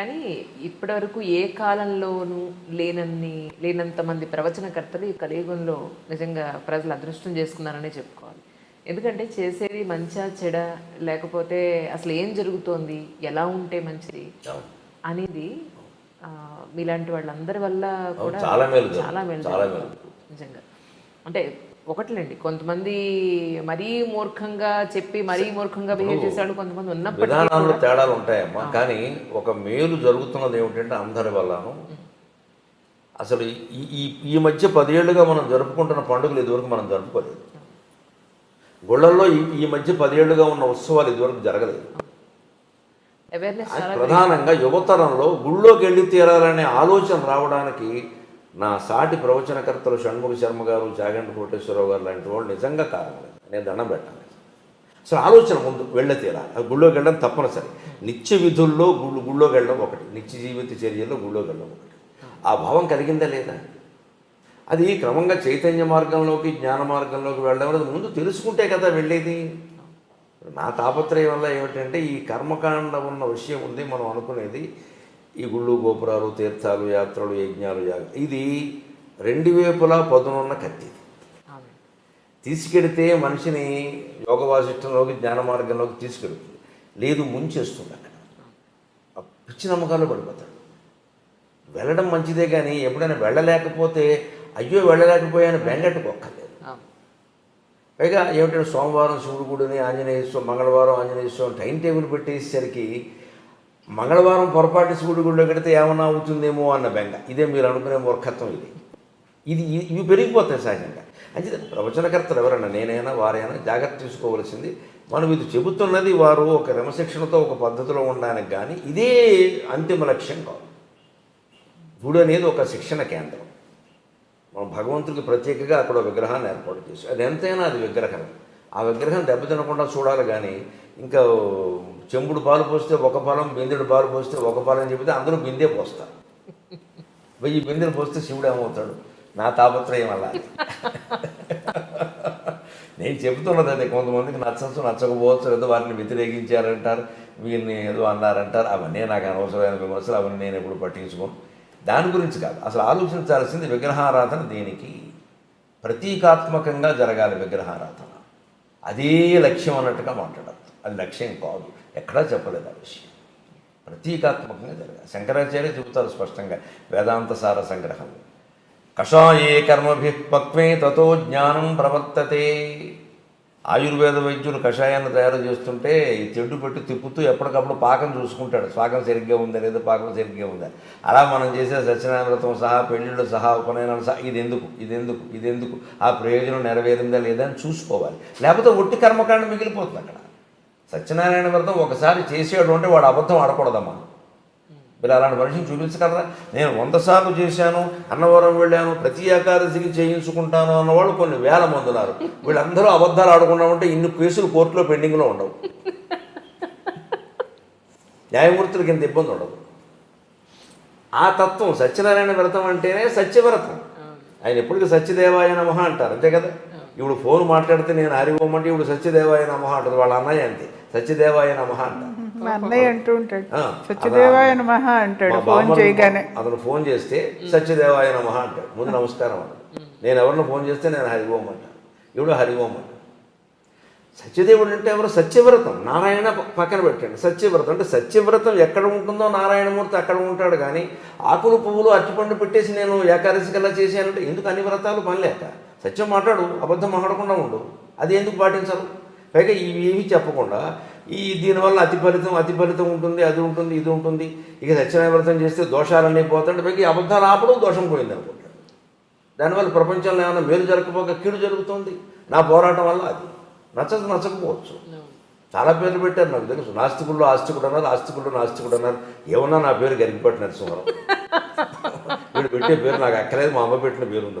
కానీ ఇప్పటివరకు ఏ కాలంలోనూ లేనన్ని లేనంత మంది ప్రవచనకర్తలు ఈ కలియుగంలో నిజంగా ప్రజలు అదృష్టం చేసుకున్నారనే చెప్పుకోవాలి ఎందుకంటే చేసేది మంచా చెడ లేకపోతే అసలు ఏం జరుగుతోంది ఎలా ఉంటే మంచిది. అనేది మీలాంటి వాళ్ళందరి వల్ల కూడా చాలా మేలు. చాలా మేలు. నిజంగా అంటే ఒకట్లేండి. కొంతమంది మరీ మూర్ఖంగా చెప్పి మరీ మూర్ఖంగా బిహేవ్ చేసేవాళ్ళు కొంతమంది ఉన్నప్పటికీ విధానాల్లో తేడాలు ఉంటాయమ్మా. కానీ ఒక మేలు జరుగుతున్నది ఏమిటంటే అందరి వల్లను అసలు ఈ ఈ ఈ మధ్య పదేళ్ళుగా మనం జరుపుకుంటున్న పండుగలు ఇదివరకు మనం జరుపుకోలేదు. గుళ్ళల్లో ఈ ఈ మధ్య పదేళ్ళుగా ఉన్న ఉత్సవాలు ఇదివరకు జరగలేదు. ప్రధానంగా యువతరంలో గుళ్ళోకి వెళ్ళి తీరాలనే ఆలోచన రావడానికి నా సాటి ప్రవచనకర్తలు షణ్ముఖ శర్మ గారు జాగంటి కోటేశ్వరరావు గారు లాంటి వాళ్ళు నిజంగా కారణం లేదు. నేను దండం పెట్టాలి అసలు ఆలోచన ముందు వెళ్ళ తీరాలి. గుళ్ళోకి వెళ్ళడం తప్పనిసరి. నిత్య విధుల్లో గుళ్ళు గుళ్ళోకి వెళ్ళడం ఒకటి. నిత్య జీవిత చర్యల్లో గుళ్ళోకి వెళ్ళడం ఒకటి. ఆ భావం కలిగిందా లేదా? అది క్రమంగా చైతన్య మార్గంలోకి జ్ఞాన మార్గంలోకి వెళ్ళడం అనేది ముందు తెలుసుకుంటే కదా వెళ్ళేది. నా తాపత్రయం వల్ల ఏమిటంటే ఈ కర్మకాండ ఉన్న విషయం ఉంది మనం అనుకునేది. ఈ గుళ్ళు గోపురాలు తీర్థాలు యాత్రలు యజ్ఞాలు యాగ ఇది రెండు వైపులా పదునున్న కత్తి. తీసుకెడితే మనిషిని యోగ వాసిష్టంలోకి జ్ఞాన మార్గంలోకి తీసుకెడుతుంది. లేదు ముంచేస్తుంది అక్కడ. ఆ పిచ్చి నమ్మకాలు పడిపోతాడు. వెళ్ళడం మంచిదే కానీ ఎప్పుడైనా వెళ్ళలేకపోతే అయ్యో వెళ్ళలేకపోయాను బెంగట్టుకోక్కర్లేదు. పైగా ఏమిటంటే సోమవారం శివుడు గుడిని ఆంజనేయ మంగళవారం ఆంజనేయ టైం టేబుల్ పెట్టేసరికి మంగళవారం పొరపాటు శివుడి గుడిలో కడితే ఏమన్నా అవుతుందేమో అన్న బెంగ. ఇదే మీరు అనుకునే మూర్ఖత్వం ఇది. ఇది ఇవి పెరిగిపోతాయి సహజంగా. అంటే ప్రవచనకర్తలు ఎవరైనా నేనైనా వారైనా జాగ్రత్త తీసుకోవలసింది మనం ఇది చెబుతున్నది వారు ఒక క్రమశిక్షణతో ఒక పద్ధతిలో ఉండడానికి కానీ ఇదే అంతిమ లక్ష్యం కాదు. గుడి అనేది ఒక శిక్షణ కేంద్రం. మనం భగవంతుడికి ప్రత్యేకంగా అక్కడ విగ్రహాన్ని ఏర్పాటు చేసి అది ఎంతైనా అది విగ్రహం. ఆ విగ్రహం దెబ్బతినకుండా చూడాలి కానీ ఇంకా చెంబుడు పాలు పోస్తే ఒక ఫలం బిందెడు పాలు పోస్తే ఒక పాలం చెబితే అందరూ బిందే పోస్తారు. వెయ్యి బిందెలు పోస్తే శివుడు ఏమవుతాడు? నా తాపత్రయం అలా. నేను చెబుతున్నది అదే కొంతమందికి నచ్చచ్చు నచ్చకపోవచ్చు లేదా వారిని వ్యతిరేకించారంటారు వీరిని ఏదో అన్నారంటారు అవన్నీ నాకు అనవసరమైన విమర్శలు అవన్నీ నేను ఎప్పుడు పట్టించుకోను. దాని గురించి కాదు అసలు ఆలోచించాల్సింది విగ్రహారాధన దేనికి? ప్రతీకాత్మకంగా జరగాలి విగ్రహారాధన. అదే లక్ష్యం అన్నట్టుగా మాట్లాడద్దు. అది లక్ష్యం కాదు. ఎక్కడా చెప్పలేదు ఆ విషయం. ప్రతీకాత్మకంగా జరగాలి. శంకరాచార్య చెబుతారు స్పష్టంగా వేదాంత సార సంగ్రహం. కషాయే కర్మభి పక్వే తతో జ్ఞానం ప్రవర్తతే. ఆయుర్వేద వైద్యులు కషాయాన్ని తయారు చేస్తుంటే ఈ తెడ్డు పెట్టి తిప్పుతూ ఎప్పటికప్పుడు పాకం చూసుకుంటాడు. పాకం సరిగ్గా ఉందా లేదా? పాకం సరిగ్గా ఉందా? అలా మనం చేసే సత్యనారాయణతో సహా పెళ్ళిళ్ళు సహా ఉపనయనాలు సహా ఇది ఎందుకు ఇది ఎందుకు ఇది ఎందుకు ఆ ప్రయోజనం నెరవేరిందా లేదా అని చూసుకోవాలి. లేకపోతే ఒట్టి కర్మకాండ మిగిలిపోతుంది అక్కడ. సత్యనారాయణ వ్రతం ఒకసారి చేసాడు అంటే వాడు అబద్ధం ఆడకూడదమ్మా. మీరు అలాంటి మనిషిని చూపించగలరా? నేను వంద సార్లు చేశాను అన్నవరం వెళ్ళాను ప్రతి ఏకాదశికి చేయించుకుంటాను అన్నవాళ్ళు కొన్ని వేల మంది ఉన్నారు. వీళ్ళందరూ అబద్ధాలు ఆడుకున్నామంటే ఇన్ని కేసులు కోర్టులో పెండింగ్లో ఉండవు. న్యాయమూర్తులకి ఇంత ఇబ్బంది ఉండదు. ఆ తత్వం సత్యనారాయణ వ్రతం అంటేనే సత్యవ్రతం. ఆయన ఎప్పటికీ సత్యదేవాయ నమః అంటారు అంతే కదా? ఇప్పుడు ఫోన్ మాట్లాడితే నేను అంటే ఇప్పుడు సత్యదేవాయ నమః అంటారు వాళ్ళ అన్నయ్య అంతే. సత్యదేవాయ నమః అంటారు మా అన్నయ్య అంటూ ఉంటాడు. సత్యదేవాయ నమః అంటాడు ఫోన్ చేయగానే. అతను ఫోన్ చేస్తే సత్యదేవాయ నమః అంటాడు. ముందు నమస్కారం అంటాడు నేను ఎవరిని ఫోన్ చేస్తే నేను హరి ఓం అంటాను ఇప్పుడు హరి ఓం సత్యదేవుడు అంటే ఎవరు? సత్యవ్రతం. నారాయణ పక్కన పెట్టండి. సత్యవ్రతం అంటే సత్యవ్రతం ఎక్కడ ఉంటుందో నారాయణమూర్తి అక్కడ ఉంటాడు కానీ ఆకులు పువ్వులు అరటిపండు పెట్టేసి నేను ఏకాదశి కల్లా చేశానంటే ఎందుకు అన్ని వ్రతాలు పని లేక సత్యం మాట్లాడు అబద్ధం మాట్లాడకుండా ఉండు. అది ఎందుకు పాటించరు? పైగా ఇవేమీ చెప్పకుండా ఈ దీనివల్ల అతి ఫలితం అతి ఫలితం ఉంటుంది అది ఉంటుంది ఇది ఉంటుంది. ఇక సత్యనారాయణ వ్రతం చేస్తే దోషాలన్నీ పోతాడు పైగా ఈ అబద్ధాలు ఆపడం దోషం పోయింది అనుకుంటాడు దానివల్ల ప్రపంచంలో ఏమైనా మేలు జరగకపోక కీడు జరుగుతుంది. నా పోరాటం వల్ల అది. నచ్చదు నచ్చకపోవచ్చు. చాలా పేర్లు పెట్టారు. నాకు తెలుసు నాస్తికుల్లో ఆస్తికుడు అన్నారు ఆస్తికుల్లో నాస్తికుడు అన్నారు. ఏమన్నా నా పేరు గరిగిపెట్టినారు సుమారు. వీడు పెట్టే పేరు నాకు అక్కలేదు మా అమ్మ పెట్టిన పేరు ఉంది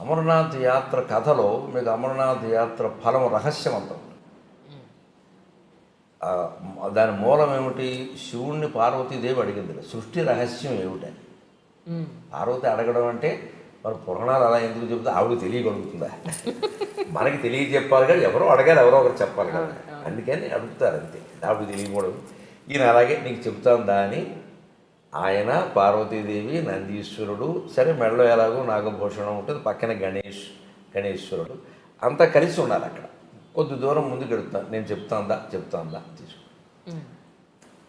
అమర్నాథ్ యాత్ర కథలో మీకు అమర్నాథ్ యాత్ర ఫలం రహస్యం అంత దాని మూలం ఏమిటి? శివుణ్ణి పార్వతీదేవి అడిగింది సృష్టి రహస్యం ఏమిటని. పార్వతి అడగడం అంటే మరి పురాణాలు అలా ఎందుకు చెబుతా? ఆవిడ తెలియగలుగుతుందా? మనకి తెలియజెప్పాలి కదా. ఎవరో అడగాలి ఎవరో ఒకరు చెప్పాలి కదా. అందుకని అడుగుతారు అంతే. ఆవిడ తెలియకూడదు. ఈయన అలాగే నీకు చెప్తాను దాని ఆయన పార్వతీదేవి నందీశ్వరుడు సరే మెడలో ఎలాగో నాగభూషణం ఉంటుంది పక్కన గణేష్ గణేశ్వరుడు అంతా కలిసి ఉన్నారు అక్కడ కొద్ది దూరం ముందుకు వెళుతాను నేను చెప్తాందా చెప్తాందా తీసుకో.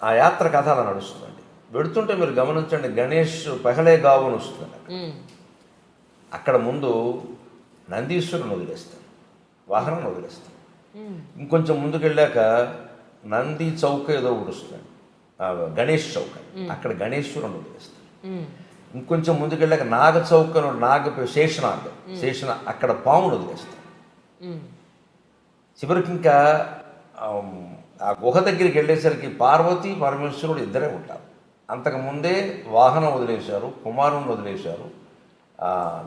ఆ యాత్ర కథ అలా నడుస్తుందండి వెడుతుంటే మీరు గమనించండి గణేష్ పెహలే గావును వస్తుంది. అక్కడ ముందు నందీశ్వరుని వదిలేస్తాను వాహనం వదిలేస్తాను. ఇంకొంచెం ముందుకు వెళ్ళాక నంది చౌక ఏదో ఒకటి వస్తుంది గణేష్ చౌక. అక్కడ గణేశ్వరుని వదిలేస్తాను ఉమ్. ఇంకొంచెం ముందుకు వెళ్ళాక నాగ చౌక అని నాగ శేషనాగ్. శేషన అక్కడ పామును వదిలేస్తాను ఉమ్. చివరికి ఇంకా ఆ గుహ దగ్గరికి వెళ్ళేసరికి పార్వతి పరమేశ్వరుడు ఇద్దరే ఉంటారు. అంతకుముందే వాహనం వదిలేశారు కుమారుని వదిలేశారు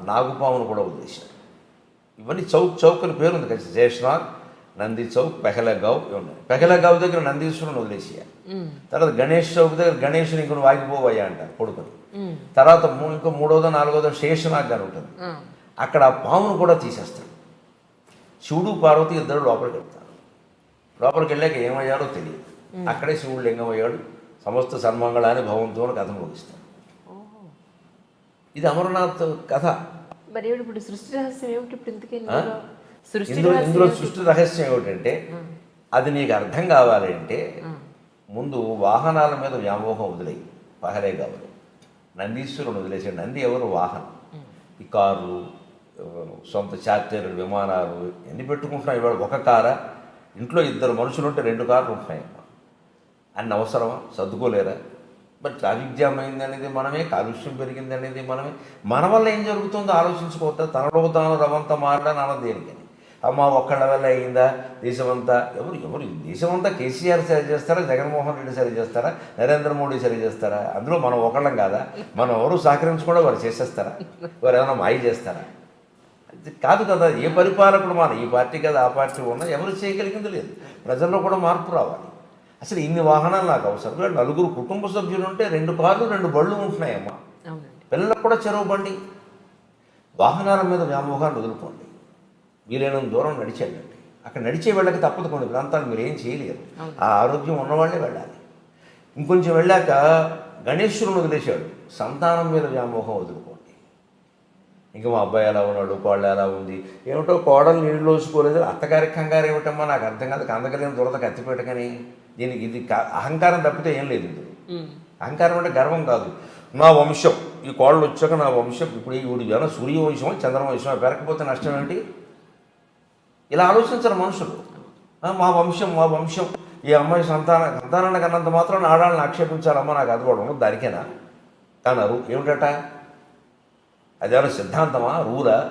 నాగుపామును కూడా వదిలేశారు. ఇవన్నీ చౌక్ చౌక్ అని పేరు ఉంది కదా శేషనాగ్. నంది చౌక్ పెహలగావ్ ఇవి ఉన్నాయి పెహలగావ్ దగ్గర నందీశ్వరుని వదిలేసేయాలి. తర్వాత గణేష్ చౌక్ దగ్గర గణేషుని ఇంకొన్ని వాగిపోవయ్యా అంటారు కొడుకుని. తర్వాత మూ- ఇంకో మూడోదో నాలుగోదో శేషనాగ్ అని ఉంటుంది. అక్కడ ఆ పామును కూడా తీసేస్తాడు శివుడు పార్వతి ఇద్దరు లోపలికి వెళ్తారు. లోపలికి వెళ్ళాక ఏమయ్యాడో తెలియదు. అక్కడే శివుడు లింగం అయ్యాడు. సమస్త సన్మంగళాన్ని భవంతో కథ ముగిస్తాడు. ఇది అమరనాథ్ కథ. మరి ఇప్పుడు సృష్టి రహస్యం ఏమిటి? ఇప్పుడు? ఇందులో సృష్టి ఇందులో? సృష్టి రహస్యం ఏమిటంటే అది నీకు అర్థం కావాలంటే ముందు వాహనాల మీద వ్యామోహం వదిలేయి. పహలే కావాలి నందీశ్వరుని వదిలేసాడు నంది ఎవరు? వాహనం. ఈ కార్లు సొంత చార్టర్లు విమానాలు ఎన్ని పెట్టుకుంటున్నాయి ఇవాళ ఒక కారా? ఇంట్లో ఇద్దరు మనుషులు ఉంటే రెండు కార్లు ఉంటున్నాయమ్మా. అన్ని అవసరమా? సర్దుకోలేరా? మరి ట్రాఫిక్ జామ్ అయింది అనేది మనమే కాలుష్యం పెరిగింది అనేది మనమే. మన వల్ల ఏం జరుగుతుందో ఆలోచించుకోవద్దా? తనలో తాను రవంతా మారడానికి అన్నది దేనికని? అమ్మ ఒక్కళ్ళ వల్ల అయిందా దేశమంతా ఎవరు ఎవరు దేశమంతా కేసీఆర్ సరి చేస్తారా? జగన్మోహన్ రెడ్డి సరి చేస్తారా? నరేంద్ర మోడీ సరి చేస్తారా? అందులో మనం ఒకళ్ళం కాదా? మనం ఎవరు సహకరించకుండా వారు చేసేస్తారా? వారు ఏమైనా మాయ చేస్తారా? అది కాదు కదా ఏ పరిపాలకుడు మన ఈ పార్టీ కదా ఆ పార్టీ ఉన్నా ఎవరు చేయగలిగింది లేదు. ప్రజల్లో కూడా మార్పు రావాలి. అసలు ఇన్ని వాహనాలు నాకు అవసరం లేదు. నలుగురు కుటుంబ సభ్యులు ఉంటే రెండు కార్లు రెండు బళ్ళు ఉంటున్నాయమ్మా. పిల్లలకు కూడా చెరువు బండి. వాహనాల మీద వ్యామోహాన్ని వదులుకోండి. వీలైనంత దూరం నడిచేయండి అక్కడ నడిచే వెళ్ళక తప్పదు కొన్ని ప్రాంతాలు మీరు ఏం చేయలేరు. ఆ ఆరోగ్యం ఉన్నవాళ్ళే వెళ్ళాలి. ఇంకొంచెం వెళ్ళాక గణేశ్వరుని వదిలేశాడు. సంతానం మీద వ్యామోహం వదులుకోండి. ఇంకా మా అబ్బాయి ఎలా ఉన్నాడు? కోళ్ళు ఎలా ఉంది? ఏమిటో కోడలు నీళ్ళు లోసుకోలేదు అత్తగారి కంగారు ఏమిటమ్మా? నాకు అర్థం కాదు. కందకలేని దురద కత్తిపెట్టకని దీనికి ఇది అహంకారం తప్పితే ఏం లేదు ఇందులో. అహంకారం అంటే గర్వం కాదు. నా వంశం. ఈ కోళ్ళు వచ్చాక నా వంశం. ఇప్పుడు ఈ జన సూర్యవంశం చంద్రవంశం పెరగకపోతే నష్టం ఏంటి ఇలా ఆలోచించరు మనుషులు. మా వంశం మా వంశం. ఈ అమ్మాయి సంతాన సంతానాన్ని కన్నంత మాత్రం ఆడాలని ఆక్షేపించాలమ్మా నాకు అది కూడా ఉండదు దానికేనా? అన్నారు ఏమిటట? అదేమైనా సిద్ధాంతమా? రూలా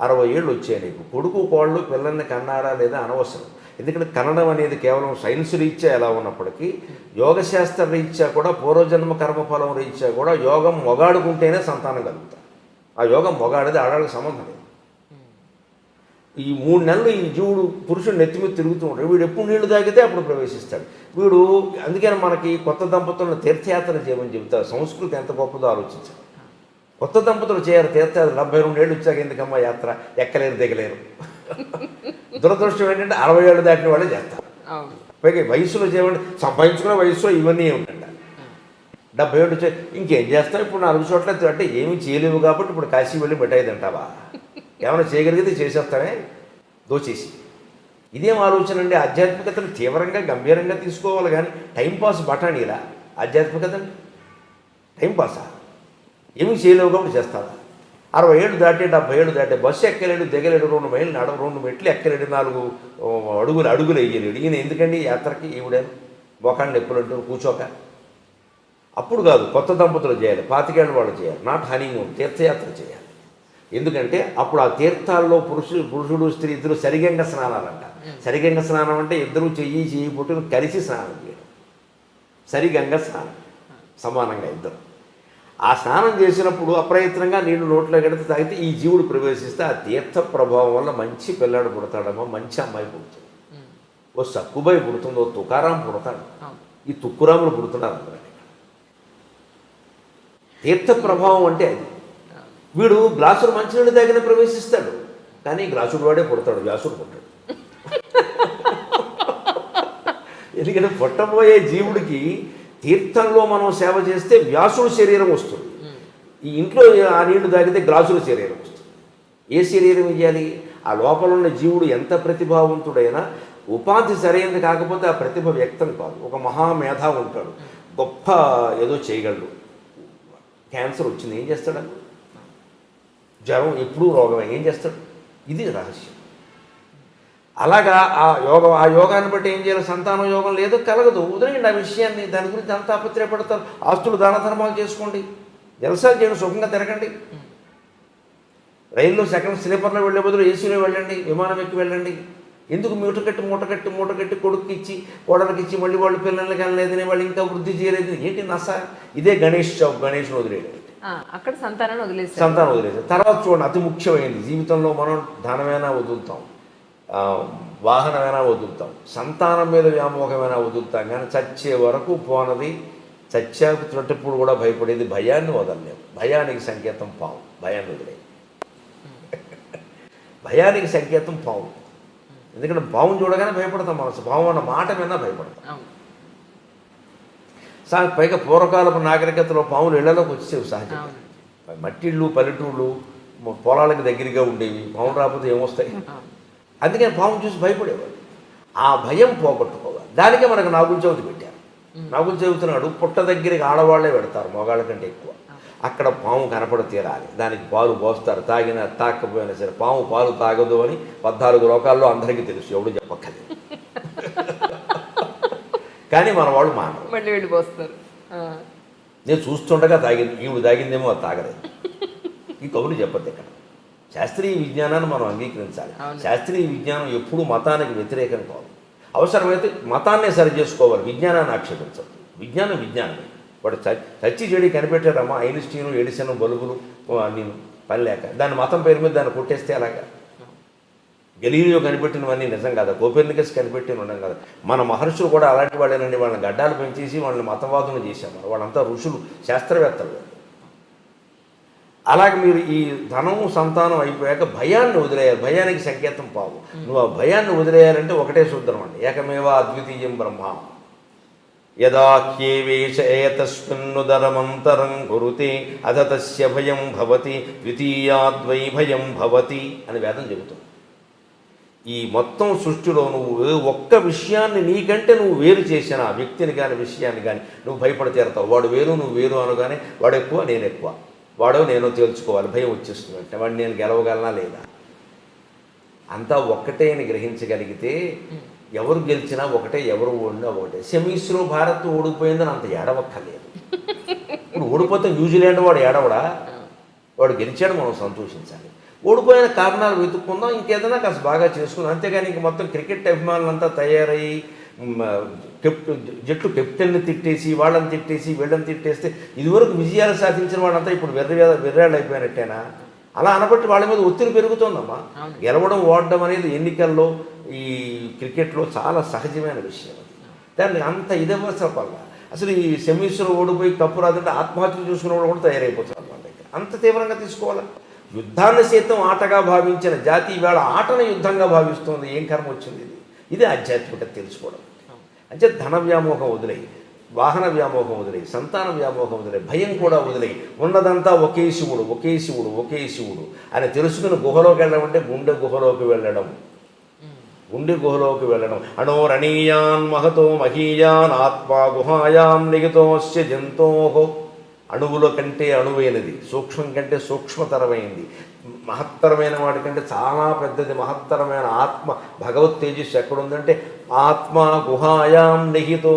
అరవై ఏళ్ళు వచ్చాయి నీకు. కొడుకు కోళ్ళు పిల్లల్ని కన్నారా లేదా అనవసరం. ఎందుకంటే కన్నడం అనేది కేవలం సైన్స్ రీత్యా ఎలా ఉన్నప్పటికీ యోగశాస్త్ర రీత్యా కూడా పూర్వజన్మ కర్మఫలం రీత్యా కూడా యోగం మొగాడుకుంటేనే సంతానం కలుగుతారు ఆ యోగం మొగాడిది ఆడాళ్ళకి సంబంధం లేదు. ఈ మూడు నెలలు ఈ జీవుడు పురుషుడు నెత్తి మీద తిరుగుతూ ఉంటాడు. వీడు ఎప్పుడు నీళ్ళు తాగితే అప్పుడు ప్రవేశిస్తాడు. వీడు అందుకని మనకి కొత్త దంపతులను తీర్థయాత్ర చేయమని చెబుతారు. సంస్కృతి ఎంత గొప్పదో ఆలోచించాలి కొత్త దంపతులు చేయరు తీర్థయాత్ర డెబ్బై రెండు ఏళ్ళు వచ్చాక ఎందుకమ్మా యాత్ర? ఎక్కలేరు దిగలేరు. దురదృష్టం ఏంటంటే అరవై ఏళ్ళు దాటిన వాళ్ళే చేస్తారు. పైగా వయసులో చేయమంటే సంపాదించుకున్న వయసులో ఇవన్నీ ఉండండి. డెబ్బై ఏడు ఇంకేం చేస్తావు? ఇప్పుడు నాలుగు చోట్ల అంటే ఏమీ చేయలేవు కాబట్టి ఇప్పుడు కాశీ వెళ్ళి మిఠాయి తింటావా ఏమైనా చేయగలిగితే చేసేస్తానే? దోచేసి. ఇదేం ఆలోచన అండి? ఆధ్యాత్మికతను తీవ్రంగా గంభీరంగా తీసుకోవాలి కానీ టైంపాస్ బఠానీలా? ఆధ్యాత్మికత టైంపాసా ఏమీ చేయలేవు కాబట్టి చేస్తావా అరవై ఏళ్ళు దాటి డెబ్బై ఏళ్ళు దాటి బస్సు ఎక్కలేడు దిగలేడు రెండు మైళ్ళు నడ రెండు మెట్లు ఎక్కలేడు నాలుగు అడుగులు అడుగులు వేయలేడు. ఈయన ఎందుకండి యాత్రకి ఈవిడేను మొఖాన్ని నొప్పులు అంటూ కూర్చోక? అప్పుడు కాదు కొత్త దంపతులు చేయాలి పాతికేళ్ళ వాళ్ళు చేయాలి నాట్ హనీమూన్ తీర్థయాత్ర చేయాలి. ఎందుకంటే అప్పుడు ఆ తీర్థాల్లో పురుషుడు పురుషుడు స్త్రీ ఇద్దరు సరిగంగ స్నానాలంట. సరిగంగ స్నానం అంటే ఇద్దరు చెయ్యి చెయ్యి పుట్టును కలిసి స్నానం చేయడం. సరిగంగ స్నానం. సమానంగా ఇద్దరు. ఆ స్నానం చేసినప్పుడు అప్రయత్నంగా నీళ్ళు నోట్లో గడితే తాగితే ఈ జీవుడు ప్రవేశిస్తే ఆ తీర్థ ప్రభావం వల్ల మంచి పిల్లాడు పుడతాడేమో మంచి అమ్మాయి పుడుతుంది. ఓ సక్కుబాయి పుడుతుంది ఓ తుకారాం పుడతాడు. ఈ తుక్కురాములు పుడుతున్నారు అందరూ తీర్థ ప్రభావం అంటే అది. వీడు గ్లాసులు మంచినీళ్ళు తాగిన ప్రవేశిస్తాడు కానీ గ్లాసుడు వాడే పుడతాడు వ్యాసుడు పుట్టాడు. ఎందుకంటే పుట్టబోయే జీవుడికి తీర్థంలో మనం సేవ చేస్తే వ్యాసుడు శరీరం వస్తుంది. ఈ ఇంట్లో ఆ నీళ్ళు తాగితే గ్లాసుల శరీరం వస్తుంది. ఏ శరీరం ఇవ్వాలి ఆ లోపల ఉన్న జీవుడు ఎంత ప్రతిభావంతుడైనా ఉపాధి సరైనది కాకపోతే ఆ ప్రతిభ వ్యక్తం కాదు. ఒక మహామేధ ఉంటాడు. గొప్ప ఏదో చేయగలడు. క్యాన్సర్ వచ్చింది ఏం చేస్తాడు? జ్వరం ఎప్పుడూ రోగమే. ఏం చేస్తాడు? ఇది రహస్యం. అలాగా ఆ యోగం ఆ యోగాన్ని బట్టి ఏం చేయాలి? సంతానం యోగం లేదు కలగదు. వదిలేయండి ఆ విషయాన్ని. దాని గురించి అంత అపత్రయపడతారు ఆస్తులు దాన ధర్మాలు చేసుకోండి. జలసాలు చేయండి సుఖంగా తిరగండి. రైల్లో సెకండ్ స్లీపర్లో వెళ్ళే బదులు ఏసీలో వెళ్ళండి విమానం ఎక్కి వెళ్ళండి. ఎందుకు మూట కట్టి మూట కట్టి మూట కట్టి కొడుకుకి ఇచ్చి కోడలికి ఇచ్చి మళ్ళీ వాళ్ళు పిల్లలకి వెళ్ళలేదని వాళ్ళు ఇంకా వృద్ధి చేయలేదు? ఏంటి నస? ఇదే గణేష్ చౌక్ గణేష్ వదిలేయడం. ఆ, అక్కడ సంతానాన్ని వదిలేసారు సంతానం వదిలేసారు తర్వాత చూడండి అతి ముఖ్యమైనది. జీవితంలో మనం ధనమైనా వదులుతాం. వాహనమైనా వదులుతాం. సంతానం మీద వ్యామోహమైనా వదులుతాం. కానీ చచ్చే వరకు పోనది. చచ్చేటప్పుడు కూడా భయపడేది భయాన్ని వదలలేము భయానికి సంకేతం పాము భయాన్ని వదిలే. భయానికి సంకేతం పాము ఎందుకంటే పావును చూడగానే భయపడతాం మనసు. పాము అన్న మాట మీద భయపడతాం. సా పైగా పూర్వకాలపు నాగరికతలో పాములు ఇళ్ళలోకి వచ్చేవి సహజంగా. మట్టిళ్ళు పల్లెటూళ్ళు పొలాలకు దగ్గరగా ఉండేవి. పాములు రాకపోతే ఏమొస్తాయి? అందుకని పాము చూసి భయపడేవాడు ఆ భయం పోగొట్టుకోవాలి. దానికే మనకు నాగుల చవితి పెట్టారు. నాగుల చవితి నాడు పుట్ట దగ్గరికి ఆడవాళ్ళే పెడతారు మగాళ్ళ కంటే ఎక్కువ అక్కడ పాము కనపడ తీరాలి. దానికి పాలు పోస్తారు. తాగినా తాకపోయినా సరే పాము పాలు తాగదు అని పద్నాలుగు లోకాల్లో అందరికీ తెలుసు. ఎవడు చెప్పక్కర్లేదు. కానీ మన వాళ్ళు మానరు. మళ్ళీ వెళ్ళిపోస్తారు ఆ, నేను చూస్తుండగా తాగింది. ఈవిడ తాగిందేమో అది తాగలేదు. ఈ కబుర్లు చెప్పద్దు ఇక్కడ. శాస్త్రీయ విజ్ఞానాన్ని మనం అంగీకరించాలి. శాస్త్రీయ విజ్ఞానం ఎప్పుడూ మతానికి వ్యతిరేకం కాదు. అవసరమైతే మతాన్నే సరి చేసుకోవాలి. విజ్ఞానాన్ని ఆక్షేపించదు. విజ్ఞానం విజ్ఞానమే. వాడు చచ్చి చెడి కనిపెట్టారమ్మా ఐన్స్టీను ఎడిసన్ బల్బులు నేను పని లేక దాని మతం పేరు మీద దాన్ని కొట్టేస్తే అలాగా గెలీలియో కనిపెట్టినవన్నీ నిజం కాదా? కోపెర్నికస్ కనిపెట్టిన ఉండం కదా? మన మహర్షులు కూడా అలాంటి వాళ్ళేనండి. వాళ్ళని గడ్డాలు పెంచేసి వాళ్ళని మతవాదులు చేశారు. వాళ్ళంతా ఋషులు శాస్త్రవేత్తలు. అలాగే మీరు ఈ ధనము సంతానం అయిపోయాక భయాన్ని వదిలేయాలి. భయానికి సంకేతం పావు. నువ్వు ఆ భయాన్ని వదిలేయాలంటే ఒకటే సూత్రం అండి. ఏకమేవ అద్వితీయం బ్రహ్మ? యదాఖ్యేవేశ ఏతస్మిన్నుదరమంతరం కురుతే అధ తస్య భయం భవతి ద్వితీయాద్వై భయం భవతి అని వేదం చెబుతుంది. ఈ మొత్తం సృష్టిలో నువ్వు ఒక్క విషయాన్ని నీకంటే నువ్వు వేరు చేసిన ఆ వ్యక్తిని కానీ విషయాన్ని కానీ నువ్వు భయపడి తీరతావు. వాడు వేరు నువ్వు వేరు అనగానే వాడు ఎక్కువ నేను ఎక్కువ వాడో నేను తేల్చుకోవాలి భయం వచ్చేస్తుంది అంటే వాడిని నేను గెలవగలనా లేదా? అంతా ఒక్కటే అని గ్రహించగలిగితే ఎవరు గెలిచినా ఒకటే ఎవరు ఓడినా ఒకటే. సెమీస్లో భారత్ ఓడిపోయిందని అంత ఏడవక్కర్లేదు. ఇప్పుడు ఓడిపోతే న్యూజిలాండ్ వాడు ఏడవడా? వాడు గెలిచాడు మనం సంతోషించాలి. ఓడిపోయిన కారణాలు వెతుక్కుందాం ఇంకేదైనా కాస్త బాగా చేసుకుందాం. అంతేగాని ఇంక మొత్తం క్రికెట్ అభిమానులంతా తయారయ్యి మ్, కెప్ట్ జట్టు కెప్టెన్ని తిట్టేసి వాళ్ళని తిట్టేసి వీళ్ళని తిట్టేస్తే ఇదివరకు విజయాలు సాధించిన వాళ్ళంతా ఇప్పుడు వెర్రి వెర్రాళ్ళు అయిపోయినట్టేనా? అలా అనబట్టి వాళ్ళ మీద ఒత్తిడి పెరుగుతోందమ్మా. గెలవడం ఓడడం అనేది ఎన్నికల్లో ఈ క్రికెట్లో చాలా సహజమైన విషయం. దాన్ని అంత ఇదవసరం వల్ల అసలు ఈ సెమీస్లో ఓడిపోయి కప్పు రాదంటే ఆత్మహత్య చూసుకున్న వాళ్ళు కూడా తయారైపోతారు మన దగ్గర అంత తీవ్రంగా తీసుకోవాలా? యుద్ధాన్ని సైతం ఆటగా భావించిన జాతి ఇవాళ ఆటను యుద్ధంగా భావిస్తుంది. ఏం కర్మ వచ్చింది ఇది? ఇది ఆధ్యాత్మికత తెలుసుకోవడం. అంటే ధన వ్యామోహం వదిలేయి వాహన వ్యామోహం వదిలేయి సంతాన వ్యామోహం వదిలేయి భయం కూడా వదిలేయి. ఉన్నదంతా ఒకే శివుడు ఒకే శివుడు ఒకే శివుడు అని తెలుసుకుని గుహలోకి వెళ్ళడం అంటే గుండె గుహలోకి వెళ్ళడం. గుండె గుహలోకి వెళ్ళడం. అణోరణీయాన్ మహతో మహీయాన్ ఆత్మా గుహాయాం నిగితోస్య జంతోహో అణువుల కంటే అణువైనది సూక్ష్మం కంటే సూక్ష్మతరమైంది. మహత్తరమైన వాటి కంటే చాలా పెద్దది మహత్తరమైన ఆత్మ. భగవత్ తేజస్సు ఎక్కడుందంటే ఆత్మ గుహాయాం నిహితో.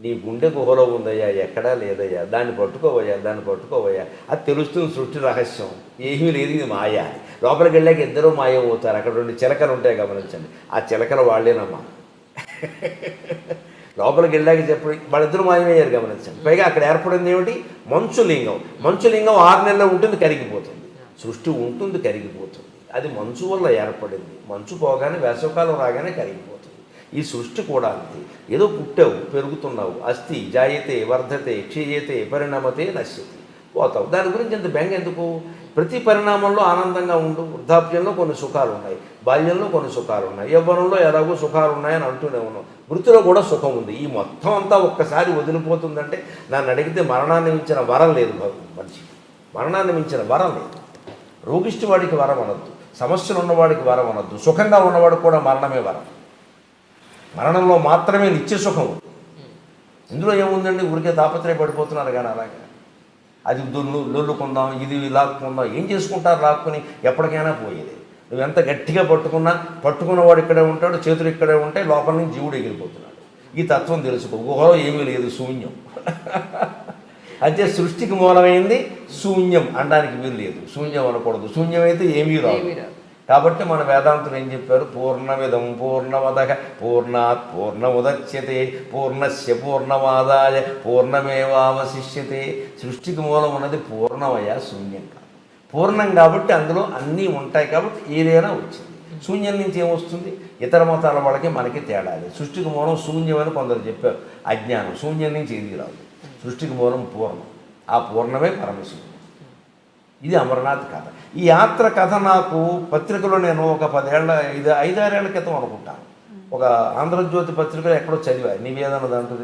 నీ గుండె గుహలో ఉందయ్యా ఎక్కడా లేదయ్యా దాన్ని పట్టుకోవయ్యా దాన్ని పట్టుకోవయ్యా. అది తెలుస్తుంది సృష్టి రహస్యం. ఏమీ లేదు ఇది మాయ. లోపలికి వెళ్ళాక ఇద్దరూ మాయ పోతారు అక్కడ రెండు చిలకలు ఉంటాయి గమనించండి. ఆ చిలకలు వాళ్ళేనమ్మా. లోపలికి వెళ్ళాక చెప్పి వాళ్ళిద్దరూ మాయమయ్యారు గమనించండి. పైగా అక్కడ ఏర్పడింది ఏమిటి? మంచు లింగం మంచు లింగం ఆరు నెలలు ఉంటుంది కరిగిపోతుంది. సృష్టి ఉంటుంది కరిగిపోతుంది. అది మంచు వల్ల ఏర్పడింది. మంచు పోగానే వేసవకాలం రాగానే కరిగిపోతుంది. ఈ సృష్టి కూడా అంతే. ఏదో పుట్టావు పెరుగుతున్నావు అస్థి జాయతే వర్ధతే క్షీయతే పరిణామతే నశ్యతి. పోతావు. దాని గురించి ఇంత బెంగ ఎందుకు? ప్రతి పరిణామంలో ఆనందంగా ఉండు. వృద్ధాప్యంలో కొన్ని సుఖాలు ఉన్నాయి బాల్యంలో కొన్ని సుఖాలు ఉన్నాయి యవ్వనంలో ఎలాగో సుఖాలు ఉన్నాయని అంటూనే ఉన్నాం మృతిలో కూడా సుఖం ఉంది. ఈ మొత్తం అంతా ఒక్కసారి వదిలిపోతుందంటే నన్ను అడిగితే మరణాన్ని మించిన వరం లేదు బాబు మరణాన్ని మించిన వరం లేదు. రోగిష్టి వాడికి వరం అనొద్దు. సమస్యలు ఉన్నవాడికి వరం అనొద్దు. సుఖంగా ఉన్నవాడికి కూడా మరణమే వరం. మరణంలో మాత్రమే నిత్య సుఖం ఇందులో ఏముందండి? ఊరికే తాపత్రయపడిపోతున్నారు కానీ అలాగా. అది దొల్లు లొల్లుకుందాం ఇది లాక్కుందాం ఏం చేసుకుంటారు లాక్కుని ఎప్పటికైనా పోయేది. నువ్వు ఎంత గట్టిగా పట్టుకున్నా పట్టుకున్నవాడు ఇక్కడే ఉంటాడు చేతులు ఇక్కడే ఉంటాయి లోపల నుంచి జీవుడు ఎగిరిపోతున్నాడు. ఈ తత్వం తెలుసుకో గుహలో ఏమీ లేదు శూన్యం. అంటే సృష్టికి మూలమైంది శూన్యం అనడానికి వీలు లేదు. శూన్యం అనకూడదు. శూన్యం అయితే ఏమీ ఏమీ రాదు. కాబట్టి మన వేదాంతులు ఏం చెప్పారు? పూర్ణమిదం పూర్ణమదక పూర్ణాత్ పూర్ణముదచ్యతే పూర్ణస్య పూర్ణమాదాయ పూర్ణమేవావశిష్యతే. సృష్టికి మూలం ఉన్నది పూర్ణమయ శూన్యం కాదు. పూర్ణం కాబట్టి అందులో అన్నీ ఉంటాయి కాబట్టి ఏదైనా వచ్చింది. శూన్యం నుంచి ఏమొస్తుంది ఇతర మతాల వాళ్ళకి మనకి తేడా సృష్టికి మూలం శూన్యమని కొందరు చెప్పారు. అజ్ఞానం శూన్యం నుంచి ఏది రాదు. సృష్టికి మూలం పూర్ణం. ఆ పూర్ణమే పరమశివుడు ఇది అమర్నాథ్ కథ. ఈ యాత్ర కథ నాకు పత్రికలో నేను ఒక పదేళ్ళ ఐదు ఐదారేళ్ళ క్రితం అనుకుంటాను. ఒక ఆంధ్రజ్యోతి పత్రికలో ఎక్కడో చదివా నివేదన దాంట్లో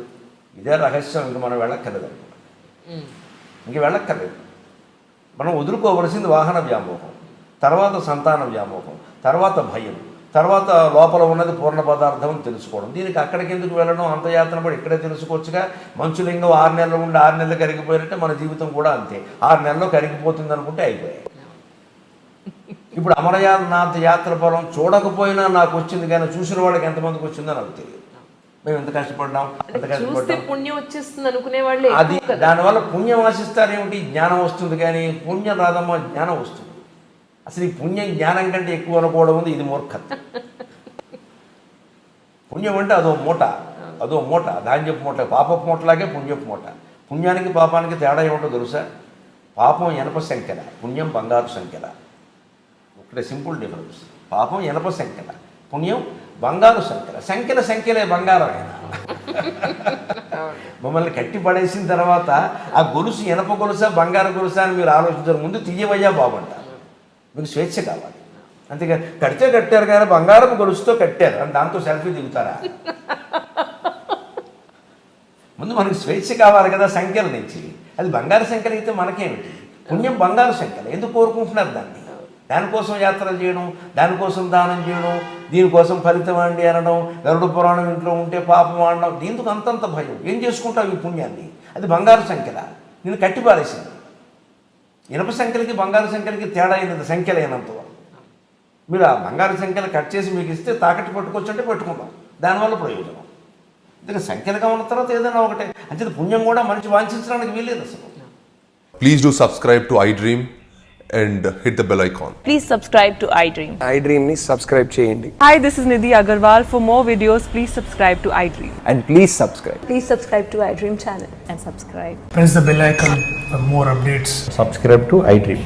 ఇదే రహస్యం. ఇంక మనం వెళ్ళక్కర్లేదు అనుకున్నా. ఇంక వెళ్ళక్కర్లేదు. మనం వదులుకోవలసింది వాహన వ్యామోహం. తర్వాత సంతాన వ్యామోహం. తర్వాత భయం. తర్వాత లోపల ఉన్నది పూర్ణ పదార్థం అని తెలుసుకోవడం. దీనికి అక్కడికి ఎందుకు వెళ్ళడం? అంత యాత్ర పడి ఇక్కడే తెలుసుకోవచ్చుగా? మంచులింగం ఆరు నెలలు ఉండి ఆరు నెలలు కరిగిపోయినట్టే మన జీవితం కూడా అంతే. ఆరు నెలల్లో కరిగిపోతుంది అనుకుంటే అయిపోయాయి. ఇప్పుడు అమరనాథ్ యాత్ర ఫలం చూడకపోయినా నాకు వచ్చింది కానీ చూసిన వాళ్ళకి ఎంతమందికి వచ్చిందో నాకు తెలియదు. మేము ఎంత కష్టపడ్డాం? ఎంత కష్టపడ్డాం? పుణ్యం వచ్చేస్తుంది అనుకునే వాళ్ళే అది. దానివల్ల పుణ్యం ఆశిస్తారేమిటి? జ్ఞానం వస్తుంది కానీ పుణ్యం రాదమ్మా జ్ఞానం వస్తుంది. అసలు ఈ పుణ్యం జ్ఞానం కంటే ఎక్కువ అనుకోవడం ఉంది ఇది మూర్ఖత్వం. పుణ్యం అంటే అదో మూట అదో మూట ధాన్యపు మూట పాపపు మూటలాగే పుణ్యపు మూట. పుణ్యానికి పాపానికి తేడా ఏమిటో తెలుసా? పాపం ఎనప సంఖ్యల పుణ్యం బంగారు సంఖ్యల ఒకటే సింపుల్ డిఫరెన్స్. పాపం ఎనప సంఖ్యల పుణ్యం బంగారు సంఖ్యల సంఖ్యల సంఖ్యలే బంగారమైన మమ్మల్ని కట్టి పడేసిన తర్వాత ఆ గొలుసు ఎనప గొలుసా బంగారు గొలుసా అని మీరు ఆలోచించడం ముందు తీయవయ్యా బాబంట మీకు స్వేచ్ఛ కావాలి. అంతేగా కడితే కట్టారు కానీ బంగారం గొలుసుతో కట్టారు. అని దాంతో సెల్ఫీ దిగుతారా? ముందు మనకు స్వేచ్ఛ కావాలి కదా సంఖ్యల నుంచి అది బంగారు సంఖ్యలు అయితే మనకేమిటి? పుణ్యం బంగారు సంఖ్యలు. ఎందుకు కోరుకుంటున్నారు దాన్ని? దానికోసం యాత్రలు చేయడం దానికోసం దానం చేయడం దీనికోసం ఫలితం అండి అనడం గరుడు పురాణం ఇంట్లో ఉంటే పాపం ఆడడం దీనికి అంతంత భయం. ఏం చేసుకుంటావు ఈ పుణ్యాన్ని? అది బంగారు సంఖ్యల. నేను కట్టిపారేసింది. ఇనప సంఖ్యలకి బంగారు సంఖ్యలకి తేడా అయినది సంఖ్యలైనంత మీరు ఆ బంగారు సంఖ్యలు కట్ చేసి మీకు ఇస్తే తాకట్టు పట్టుకొచ్చంటే పెట్టుకుంటాం. దానివల్ల ప్రయోజనం. ఇంకా సంఖ్యలుగా ఉన్న తర్వాత ఏదైనా ఒకటే. అంతే పుణ్యం కూడా మనిషి వాంఛించడానికి వీల్లేదు అసలు. Please do subscribe to I dream hit the bell icon. Please subscribe to iDream. I డ్రీమ్ని subscribe చేయండి Hi, this is Nidhi Agarwal. For more videos, please subscribe to iDream. And please subscribe Please subscribe to iDream channel and subscribe. press the bell icon for more updates. Subscribe to iDream